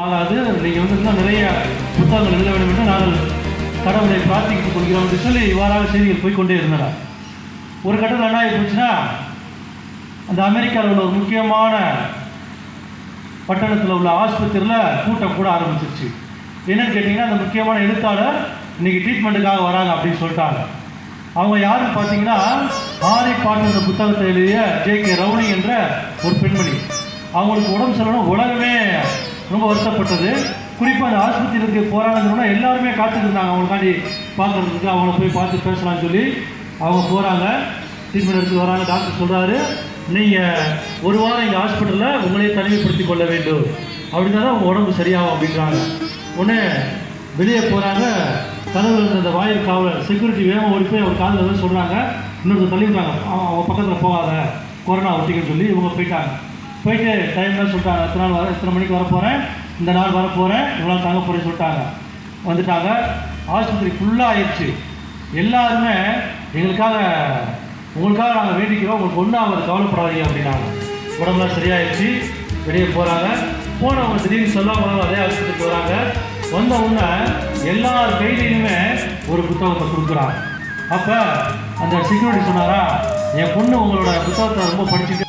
ஆகாது நீங்கள் வந்து இன்னும் நிறைய புத்தகங்கள் எழுத வேண்டும் என்று நாங்கள் கடவுளை பிரார்த்தித்துக் கொள்கிறோம் என்று சொல்லி இவ்வாறாக செய்திகள் போய்கொண்டே இருந்தனர் ஒரு கட்டத்தில் என்ன ஆகி போச்சுன்னா அந்த அமெரிக்காவில் உள்ள ஒரு முக்கியமான பட்டணத்தில் உள்ள ஆஸ்பத்திரியில் கூட்டம் கூட ஆரம்பிச்சிருச்சு. என்னன்னு கேட்டிங்கன்னா அந்த முக்கியமான எழுத்தாளர் இன்னைக்கு ட்ரீட்மெண்ட்டுக்காக வராங்க அப்படின்னு சொல்லிட்டாங்க. அவங்க யாருன்னு பார்த்தீங்கன்னா ஆரி பாட்டு புத்தகத்தை எழுதிய ஜே கே ரவுனி என்ற ஒரு பெண்மணி. அவங்களுக்கு உடம்பு சொல்லணும் உலகமே ரொம்ப வருத்தப்பட்டது. குறிப்பாக அந்த ஆஸ்பத்திரிக்கு போகிறாங்கன்னா எல்லாருமே காத்துக்கிட்டாங்க அவங்களுக்காண்டி பார்க்கறதுக்கு அவங்கள போய் பார்த்து பேசலாம்னு சொல்லி அவங்க போகிறாங்க ட்ரீட்மெண்ட் எடுத்து வராங்க. டாக்டர் சொல்கிறாரு நீங்கள் ஒரு வாரம் எங்கள் ஹாஸ்பிட்டலில் உங்களையே தனிமைப்படுத்தி கொள்ள வேண்டும். அப்படின்னா தான் உங்கள் உடம்பு சரியாகும் அப்படின்றாங்க. உடனே வெளியே போகிறாங்க கதவு இருந்த அந்த வாயில் காவலர் செக்யூரிட்டி வேகமாக ஓடி போய் அவர் காதில் வந்து சொல்கிறாங்க இன்னொருத்தர் தள்ளிவிட்டாங்க அவன் அவங்க பக்கத்தில் போகாத. கொரோனா ஒட்டிக்கன்னு சொல்லி இவங்க போயிட்டாங்க. போயிட்டு டைம்லாம் சொல்லிட்டாங்க எத்தனை நாள் வர எத்தனை மணிக்கு வர போகிறேன் இந்த நாள் வர போகிறேன் இவ்வளோ தாங்க போகிறேன்னு சொல்லிட்டாங்க. வந்துட்டாங்க. ஆஸ்பத்திரி ஃபுல்லாக ஆயிடுச்சு. எல்லாருமே எங்களுக்காக உங்களுக்காக நாங்கள் வேண்டிக்கிறோம். உங்களுக்கு ஒன்றும் அவர் கவலைப்படாதீங்க அப்படின்னாங்க. உடம்புலாம் சரியாயிடுச்சு. வெளியே போகிறாங்க போனவங்க திடீர்னு சொல்லாமல் அதே ஆஸ்பத்திரிக்கு வராங்க வந்த உடனே எல்லார் கையிலையுமே ஒரு புத்தகத்தை கொடுக்குறாங்க அப்போ அந்த செக்யூரிட்டி சொன்னாரா என் பொண்ணு உங்களோட புத்தகத்தை ரொம்ப படிச்சுட்டு